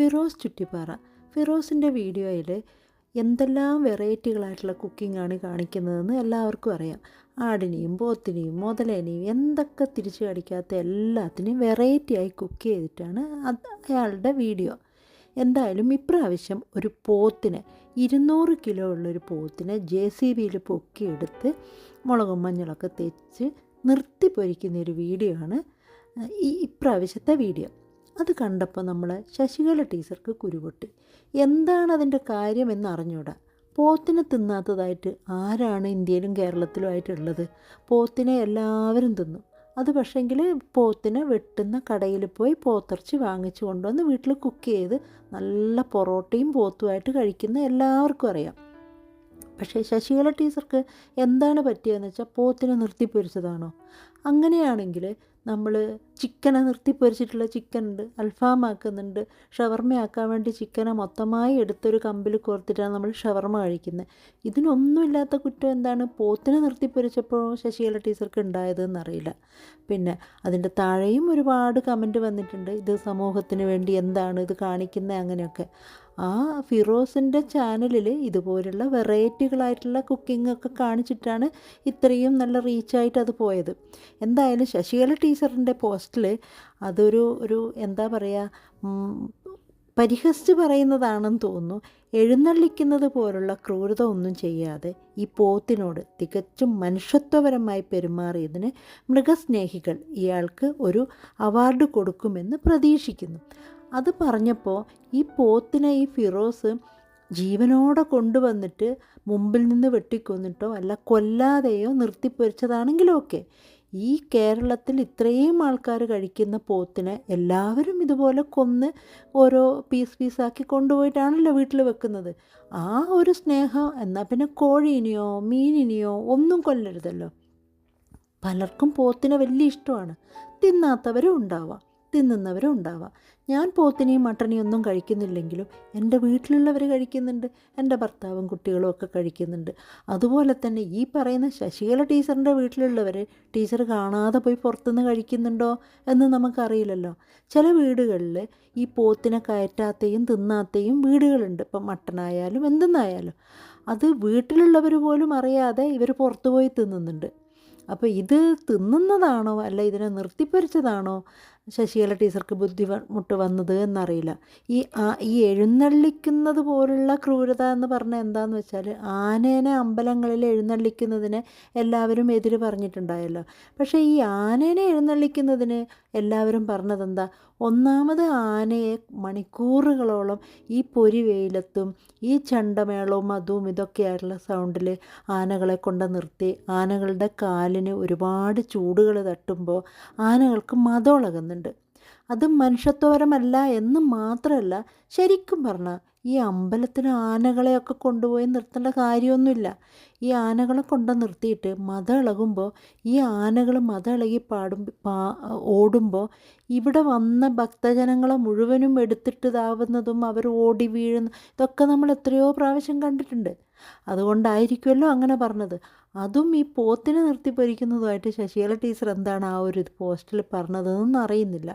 ഫിറോസ് ചുറ്റിപ്പാറ. ഫിറോസിന്റെ വീഡിയോയിൽ എന്തെല്ലാം വെറൈറ്റികളായിട്ടുള്ള കുക്കിംഗാണ് കാണിക്കുന്നതെന്ന് എല്ലാവർക്കും അറിയാം. ആടിനെയും പോത്തിനെയും മുതലേനെയും എന്തൊക്കെ തിരിച്ചു കടിക്കാത്ത എല്ലാത്തിനെയും വെറൈറ്റിയായി കുക്ക് ചെയ്തിട്ടാണ് അയാളുടെ വീഡിയോ. എന്തായാലും ഇപ്രാവശ്യം ഒരു പോത്തിനെ ഇരുന്നൂറ് കിലോ ഉള്ളൊരു പോത്തിനെ ജെ സി ബിയിൽ പൊക്കിയെടുത്ത് മുളകും മഞ്ഞളൊക്കെ തെച്ച് നിർത്തി പൊരിക്കുന്ന ഒരു വീഡിയോ ആണ് ഈ ഇപ്രാവശ്യത്തെ വീഡിയോ. അത് കണ്ടപ്പോൾ നമ്മൾ ശശികല ടീച്ചർക്ക് കുരുപൊട്ടി. എന്താണ് അതിന്റെ കാര്യം എന്ന് അറിഞ്ഞൂടാ. പോത്തിനെ തിന്നാത്തതായിട്ട് ആരാണ് ഇന്ത്യയിലും കേരളത്തിലും ആയിട്ടുള്ളത് പോത്തിനെ എല്ലാവരും തിന്നും. അത് പക്ഷേങ്കിൽ പോത്തിനെ വെട്ടുന്ന കടയിൽ പോയി പോത്തിറച്ചി വാങ്ങിച്ചു കൊണ്ടുവന്ന് വീട്ടിൽ കുക്ക് ചെയ്ത് നല്ല പൊറോട്ടയും പോത്തുമായിട്ട് കഴിക്കുന്ന എല്ലാവർക്കും അറിയാം. പക്ഷേ ശശികല ടീച്ചർക്ക് എന്താണ് പറ്റിയതെന്ന് വെച്ചാൽ പോത്തിനെ നിർത്തിപ്പൊരിച്ചതാണോ? അങ്ങനെയാണെങ്കിൽ നമ്മൾ ചിക്കനെ നിർത്തിപ്പൊരിച്ചിട്ടുള്ള ചിക്കൻ ഉണ്ട് അൽഫാം ആക്കുന്നുണ്ട് ഷവർമ ആക്കാൻ വേണ്ടി ചിക്കനെ മൊത്തമായി എടുത്തൊരു കമ്പിൽ കോർത്തിട്ടാണ് നമ്മൾ ഷവർമ കഴിക്കുന്നത് ഇതിനൊന്നുമില്ലാത്ത കുറ്റം എന്താണ്? പോത്തിനെ നിർത്തി പൊരിച്ചപ്പോൾ ശശികല ടീച്ചർക്ക് ഉണ്ടായതെന്നറിയില്ല. പിന്നെ അതിന്റെ താഴെയും ഒരുപാട് കമന്റ് വന്നിട്ടുണ്ട്. ഇത് സമൂഹത്തിന് വേണ്ടി എന്താണ് ഇത് കാണിക്കുന്നത് അങ്ങനെയൊക്കെ. ആ ഫിറോസിന്റെ ചാനലിൽ ഇതുപോലുള്ള വെറൈറ്റികളായിട്ടുള്ള കുക്കിംഗ് ഒക്കെ കാണിച്ചിട്ടാണ് ഇത്രയും നല്ല റീച്ചായിട്ട് അത് പോയത്. എന്തായാലും ശശികല ടീച്ചറിന്റെ പോസ്റ്റിൽ അതൊരു ഒരു എന്താ പറയുക പരിഹസിച്ച് പറയുന്നതാണെന്ന് തോന്നുന്നു. എഴുന്നള്ളിക്കുന്നത് പോലുള്ള ക്രൂരത ഒന്നും ചെയ്യാതെ ഈ പോത്തിനോട് തികച്ചും മനുഷ്യത്വപരമായി പെരുമാറിയതിന് മൃഗസ്നേഹികൾ ഇയാൾക്ക് ഒരു അവാർഡ് കൊടുക്കുമെന്ന് പ്രതീക്ഷിക്കുന്നു. അത് പറഞ്ഞപ്പോൾ ഈ പോത്തിനെ ഈ ഫിറോസ് ജീവനോടെ കൊണ്ടുവന്നിട്ട് മുമ്പിൽ നിന്ന് വെട്ടിക്കൊന്നിട്ടോ അല്ല കൊല്ലാതെയോ നിർത്തിപ്പൊരിച്ചതാണെങ്കിലും ഒക്കെ ഈ കേരളത്തിൽ ഇത്രയും ആൾക്കാർ കഴിക്കുന്ന പോത്തിനെ എല്ലാവരും ഇതുപോലെ കൊന്ന് ഓരോ പീസ് പീസാക്കി കൊണ്ടുപോയിട്ടാണല്ലോ വീട്ടിൽ വെക്കുന്നത്. ആ ഒരു സ്നേഹം എന്നാൽ പിന്നെ കോഴീനെയോ മീനിനെയോ ഒന്നും കൊല്ലരുതല്ലോ. പലർക്കും പോത്തിനെ വലിയ ഇഷ്ടമാണ്. തിന്നാത്തവരും ഉണ്ടാവാം. തിന്നുന്നവരും ഉണ്ടാവാം. ഞാൻ പോത്തിനെയും മട്ടനെയും ഒന്നും കഴിക്കുന്നില്ലെങ്കിലും എന്റെ വീട്ടിലുള്ളവർ കഴിക്കുന്നുണ്ട് എന്റെ ഭർത്താവും കുട്ടികളും ഒക്കെ കഴിക്കുന്നുണ്ട്. അതുപോലെ തന്നെ ഈ പറയുന്ന ശശികല ടീച്ചറിന്റെ വീട്ടിലുള്ളവർ ടീച്ചർ കാണാതെ പോയി പുറത്തുനിന്ന് കഴിക്കുന്നുണ്ടോ എന്ന് നമുക്കറിയില്ലല്ലോ. ചില വീടുകളിൽ ഈ പോത്തിനെ കയറ്റാത്തെയും തിന്നാത്തെയും വീടുകളുണ്ട്. ഇപ്പം മട്ടനായാലും എന്തെന്നായാലും. അത് വീട്ടിലുള്ളവർ പോലും അറിയാതെ ഇവർ പുറത്തു പോയി തിന്നുന്നുണ്ട്. അപ്പോൾ ഇത് തിന്നുന്നതാണോ അല്ല ഇതിനെ നിർത്തിപ്പരിച്ചതാണോ ശശികല ടീച്ചർക്ക് ബുദ്ധിമുട്ട് വന്നത് എന്നറിയില്ല. ഈ ഈ എഴുന്നള്ളിക്കുന്നത് പോലുള്ള ക്രൂരത എന്ന് പറഞ്ഞാൽ എന്താന്ന് വെച്ചാൽ ആനേനെ അമ്പലങ്ങളിൽ എഴുന്നള്ളിക്കുന്നതിന് എല്ലാവരും എതിര് പറഞ്ഞിട്ടുണ്ടായല്ലോ. പക്ഷേ ഈ ആനേനെ എഴുന്നള്ളിക്കുന്നതിന് എല്ലാവരും പറഞ്ഞതെന്താ? ഒന്നാമത് ആനയെ മണിക്കൂറുകളോളം ഈ പൊരി വെയിലത്തും ഈ ചണ്ടമേളവും അതും ഇതൊക്കെയായിട്ടുള്ള സൗണ്ടിൽ ആനകളെ കൊണ്ട് നിർത്തി ആനകളുടെ കാലിന് ഒരുപാട് ചൂടുകൾ തട്ടുമ്പോൾ ആനകൾക്ക് മതമുളകുന്നുണ്ട് അത് മനുഷ്യത്വപരമല്ല എന്ന് മാത്രമല്ല ശരിക്കും പറഞ്ഞാൽ ഈ അമ്പലത്തിന് ആനകളെയൊക്കെ കൊണ്ടുപോയി നിർത്തേണ്ട കാര്യമൊന്നുമില്ല. ഈ ആനകളെ കൊണ്ട് നിർത്തിയിട്ട് മതം ഇളകുമ്പോൾ ഈ ആനകൾ മതം ഇളകി പാടും പാ ഓടുമ്പോൾ ഇവിടെ വന്ന ഭക്തജനങ്ങളെ മുഴുവനും എടുത്തിട്ടതാവുന്നതും അവർ ഓടി വീഴുന്ന ഇതൊക്കെ നമ്മൾ എത്രയോ പ്രാവശ്യം കണ്ടിട്ടുണ്ട്. അതുകൊണ്ടായിരിക്കുമല്ലോ അങ്ങനെ പറഞ്ഞത്. അതും ഈ പോത്തിനെ നിർത്തി ഭരിക്കുന്നതുമായിട്ട് ശശികല ടീച്ചർ എന്താണ് ആ ഒരു പോസ്റ്റിൽ പറഞ്ഞതെന്നൊന്നും അറിയുന്നില്ല.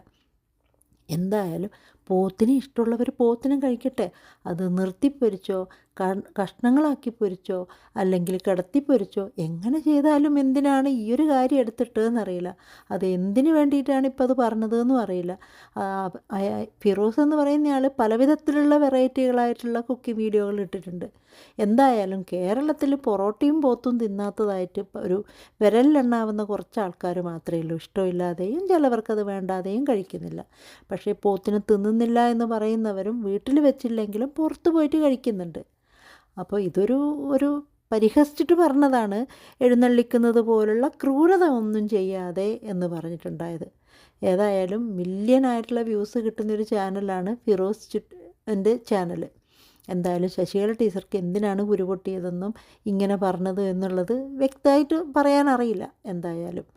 എന്തായാലും പോത്തിനെ ഇഷ്ടമുള്ളവർ പോത്തിനും കഴിക്കട്ടെ. അത് നിർത്തിപ്പൊരിച്ചോ കഷ്ണങ്ങളാക്കി പൊരിച്ചോ അല്ലെങ്കിൽ കിടത്തി പൊരിച്ചോ എങ്ങനെ ചെയ്താലും എന്തിനാണ് ഈ ഒരു കാര്യം എടുത്തിട്ടതെന്നറിയില്ല അത് എന്തിനു വേണ്ടിയിട്ടാണ് ഇപ്പോൾ അത് പറഞ്ഞതെന്നും അറിയില്ല. ഫിറോസ് എന്ന് പറയുന്ന ആൾ പലവിധത്തിലുള്ള വെറൈറ്റികളായിട്ടുള്ള കുക്കിംഗ് വീഡിയോകൾ ഇട്ടിട്ടുണ്ട്. എന്തായാലും കേരളത്തിൽ പൊറോട്ടയും പോത്തും തിന്നാത്തതായിട്ട് ഒരു വിരലിലെണ്ണാവുന്ന കുറച്ച് ആൾക്കാർ മാത്രമേ ഉള്ളൂ. ഇഷ്ടമില്ലാതെയും ചിലവർക്കത് വേണ്ടാതെയും കഴിക്കുന്നില്ല. പക്ഷേ പോത്തിനെ തിന്നുന്നില്ല എന്ന് പറയുന്നവരും വീട്ടിൽ വെച്ചില്ലെങ്കിലും പുറത്ത് പോയിട്ട് കഴിക്കുന്നുണ്ട്. അപ്പോൾ ഇതൊരു ഒരു പരിഹസിച്ചിട്ട് പറഞ്ഞതാണ് എഴുന്നള്ളിക്കുന്നത് പോലുള്ള ക്രൂരത ഒന്നും ചെയ്യാതെ എന്ന് പറഞ്ഞിട്ടുണ്ടായത്. ഏതായാലും മില്യൺ ആയിട്ടുള്ള വ്യൂസ് കിട്ടുന്നൊരു ചാനലാണ് ഫിറോസ് ചുറ്റ് ചാനൽ എന്തായാലും ശശികല ടീച്ചർക്ക് എന്തിനാണ് ഉരുപൊട്ടിയതെന്നും ഇങ്ങനെ പറഞ്ഞത് എന്നുള്ളത് വ്യക്തമായിട്ട് പറയാനറിയില്ല എന്തായാലും.